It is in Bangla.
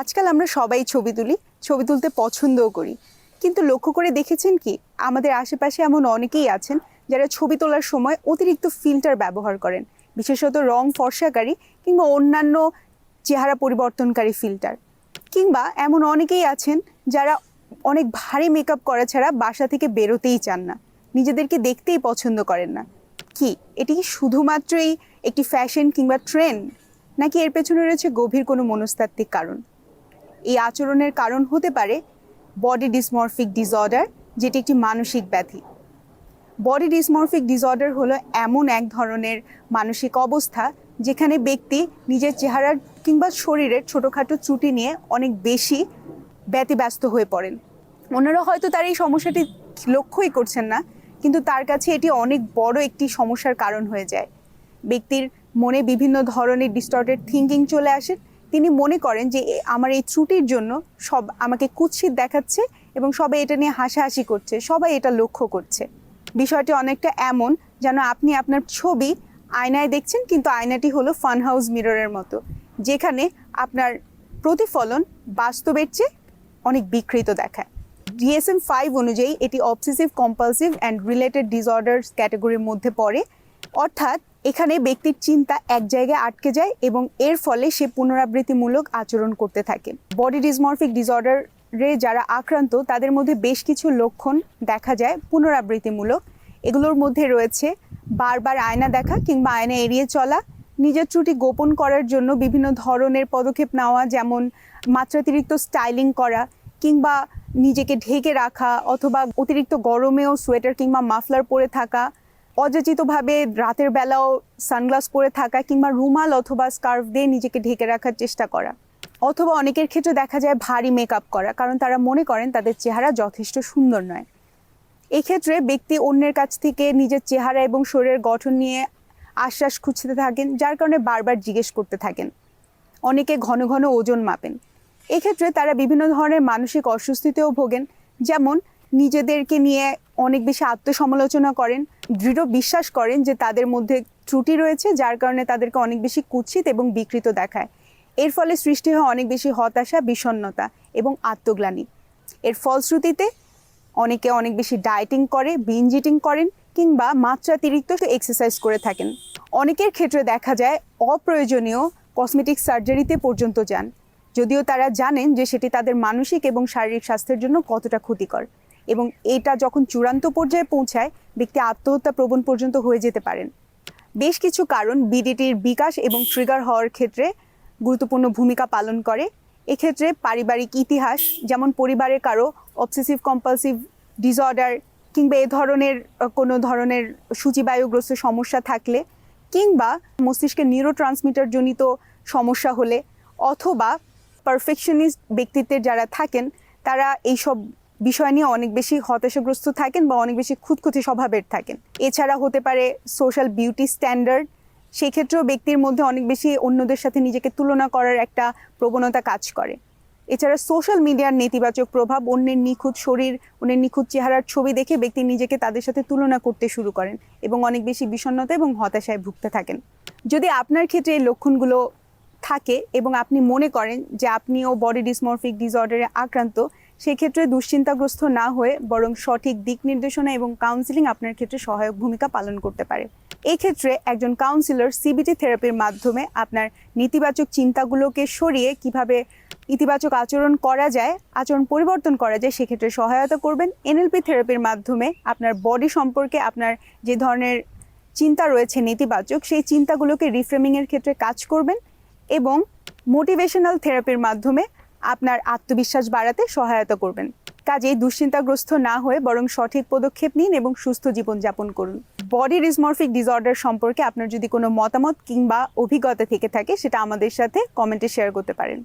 আজকাল আমরা সবাই ছবি তুলি, ছবি তুলতে পছন্দও করি। কিন্তু লক্ষ্য করে দেখেছেন কি, আমাদের আশেপাশে এমন অনেকেই আছেন যারা ছবি তোলার সময় অতিরিক্ত ফিল্টার ব্যবহার করেন, বিশেষত রং ফর্সাকারী কিংবা অন্যান্য চেহারা পরিবর্তনকারী ফিল্টার। কিংবা এমন অনেকেই আছেন যারা অনেক ভারী মেকআপ করা ছাড়া বাসা থেকে বেরোতেই চান না, নিজেদেরকে দেখতেই পছন্দ করেন না। কি, এটি কি শুধুমাত্রই একটি ফ্যাশন কিংবা ট্রেন্ড? নাকি এর পেছনে রয়েছে গভীর কোনো মনস্তাত্ত্বিক কারণ? এই আচরণের কারণ হতে পারে বডি ডিসমরফিক ডিসঅর্ডার যেটি একটি মানসিক ব্যাধি। বডি ডিসমরফিক ডিসঅর্ডার হলো এমন এক ধরনের মানসিক অবস্থা যেখানে ব্যক্তি নিজের চেহারার কিংবা শরীরের ছোটোখাটো চুটি নিয়ে অনেক বেশি ব্যতিব্যস্ত হয়ে পড়েন। ওনারা হয়তো তার এই সমস্যাটি লক্ষ্যই করছেন না, কিন্তু তার কাছে এটি অনেক বড় একটি সমস্যার কারণ হয়ে যায়। ব্যক্তির মনে বিভিন্ন ধরনের ডিস্টর্টেড থিঙ্কিং চলে আসে তিনি মনে করেন যে আমার এই ত্রুটির জন্য সব আমাকে কুৎসিত দেখাচ্ছে এবং সবাই এটা নিয়ে হাসাহাসি করছে, সবাই এটা লক্ষ্য করছে। বিষয়টি অনেকটা এমন যেন আপনি আপনার ছবি আয়নায় দেখছেন, কিন্তু আয়নাটি হলো ফান হাউস মিররের মতো, যেখানে আপনার প্রতিফলন বাস্তবের চেয়ে অনেক বিকৃত দেখায়। ডিএসএম ফাইভ অনুযায়ী এটি obsessive compulsive and related disorders ক্যাটাগরির মধ্যে পড়ে। অর্থাৎ এখানে ব্যক্তির চিন্তা এক জায়গায় আটকে যায় এবং এর ফলে সে পুনরাবৃত্তিমূলক আচরণ করতে থাকে। বডি ডিসমরফিক ডিসঅর্ডারে যারা আক্রান্ত, তাদের মধ্যে বেশ কিছু লক্ষণ দেখা যায় পুনরাবৃত্তিমূলক। এগুলোর মধ্যে রয়েছে বারবার আয়না দেখা কিংবা আয়না এড়িয়ে চলা, নিজের ত্রুটি গোপন করার জন্য বিভিন্ন ধরনের পদক্ষেপ নেওয়া, যেমন মাত্রাতিরিক্ত স্টাইলিং করা কিংবা নিজেকে ঢেকে রাখা অথবা অতিরিক্ত গরমেও সোয়েটার কিংবা মাফলার পরে থাকা অযাচিতভাবে রাতের বেলাও সানগ্লাস পরে থাকা কিংবা রুমাল অথবা স্কার্ফ দিয়ে নিজেকে ঢেকে রাখার চেষ্টা করা। অথবা অনেকের ক্ষেত্রে দেখা যায় ভারী মেকআপ করা, কারণ তারা মনে করেন তাদের চেহারা যথেষ্ট সুন্দর নয়। এক্ষেত্রে ব্যক্তি অন্যের কাছ থেকে নিজের চেহারা এবং শরীরের গঠন নিয়ে আশ্বাস খুঁজতে থাকেন, যার কারণে বারবার জিজ্ঞেস করতে থাকেন। অনেকে ঘন ঘন ওজন মাপেন। এক্ষেত্রে তারা বিভিন্ন ধরনের মানসিক অস্বস্তিতেও ভোগেন, যেমন নিজেদেরকে নিয়ে অনেক বেশি আত্মসমালোচনা করেন, দৃঢ় বিশ্বাস করেন যে তাদের মধ্যে ত্রুটি রয়েছে, যার কারণে তাদেরকে অনেক বেশি কুৎসিত এবং বিকৃত দেখায়। এর ফলে সৃষ্টি হয় অনেক বেশি হতাশা, বিষণ্ণতা এবং আত্মগ্লানি। এর ফলশ্রুতিতে অনেকে অনেক বেশি ডায়েটিং করে বিঞ্জ ইটিং করেন কিংবা মাত্রাতিরিক্ত এক্সারসাইজ করে থাকেন। অনেকের ক্ষেত্রে দেখা যায় অপ্রয়োজনীয় কসমেটিক সার্জারিতে পর্যন্ত যান, যদিও তারা জানেন যে সেটি তাদের মানসিক এবং শারীরিক স্বাস্থ্যের জন্য কতটা ক্ষতিকর। এবং এটা যখন চূড়ান্ত পর্যায়ে পৌঁছায়, ব্যক্তি আত্মহত্যা প্রবণ পর্যন্ত হয়ে যেতে পারেন। বেশ কিছু কারণ বিডিটির বিকাশ এবং ট্রিগার হওয়ার ক্ষেত্রে গুরুত্বপূর্ণ ভূমিকা পালন করে। এক্ষেত্রে পারিবারিক ইতিহাস, যেমন পরিবারের কারও অবসেসিভ কম্পালসিভ ডিসঅর্ডার কিংবা এ ধরনের কোনো ধরনের সূচিবায়ুগ্রস্ত সমস্যা থাকলে কিংবা মস্তিষ্কের নিউরো জনিত সমস্যা হলে অথবা পারফেকশনিস্ট ব্যক্তিত্বের যারা থাকেন, তারা এইসব বিষয় নিয়ে অনেক বেশি হতাশাগ্রস্ত থাকেন বা অনেক বেশি খুঁতখুঁতি স্বভাবের থাকেন। এছাড়া হতে পারে সোশ্যাল বিউটি স্ট্যান্ডার্ড সেক্ষেত্রেও ব্যক্তির মধ্যে অনেক বেশি অন্যদের সাথে নিজেকে তুলনা করার একটা প্রবণতা কাজ করে। এছাড়া সোশ্যাল মিডিয়ার নেতিবাচক প্রভাব অন্যের নিখুঁত শরীর, অন্যের নিখুঁত চেহারার ছবি দেখে ব্যক্তি নিজেকে তাদের সাথে তুলনা করতে শুরু করেন এবং অনেক বেশি বিষণ্ণতা এবং হতাশায় ভুগতে থাকেন। যদি আপনার ক্ষেত্রে এই লক্ষণগুলো থাকে এবং আপনি মনে করেন যে আপনিও বডি ডিসমরফিক ডিসঅর্ডারে আক্রান্ত সেক্ষেত্রে দুশ্চিন্তাগ্রস্ত না হয়ে বরং সঠিক দিক নির্দেশনা এবং কাউন্সিলিং আপনার ক্ষেত্রে সহায়ক ভূমিকা পালন করতে পারে। এই ক্ষেত্রে একজন কাউন্সিলর সিবিটি থেরাপির মাধ্যমে আপনার নেতিবাচক চিন্তাগুলোকে সরিয়ে কীভাবে ইতিবাচক আচরণ করা যায়, আচরণ পরিবর্তন করা যায় সেক্ষেত্রে সহায়তা করবেন। এনএলপি থেরাপির মাধ্যমে আপনার বডি সম্পর্কে আপনার যে ধরনের চিন্তা রয়েছে নেতিবাচক, সেই চিন্তাগুলোকে রিফ্রেমিংয়ের ক্ষেত্রে কাজ করবেন এবং মোটিভেশনাল থেরাপির মাধ্যমে আপনার আত্মবিশ্বাস বাড়াতে সহায়তা করবেন। কাজেই দুশ্চিন্তাগ্রস্ত না হয়ে বরং সঠিক পদক্ষেপ নিন এবং সুস্থ জীবনযাপন করুন। বডি ডিসমরফিক ডিসঅর্ডার সম্পর্কে আপনার যদি কোনো মতামত কিংবা অভিজ্ঞতা থেকে থাকে, সেটা আমাদের সাথে কমেন্টে শেয়ার করতে পারেন।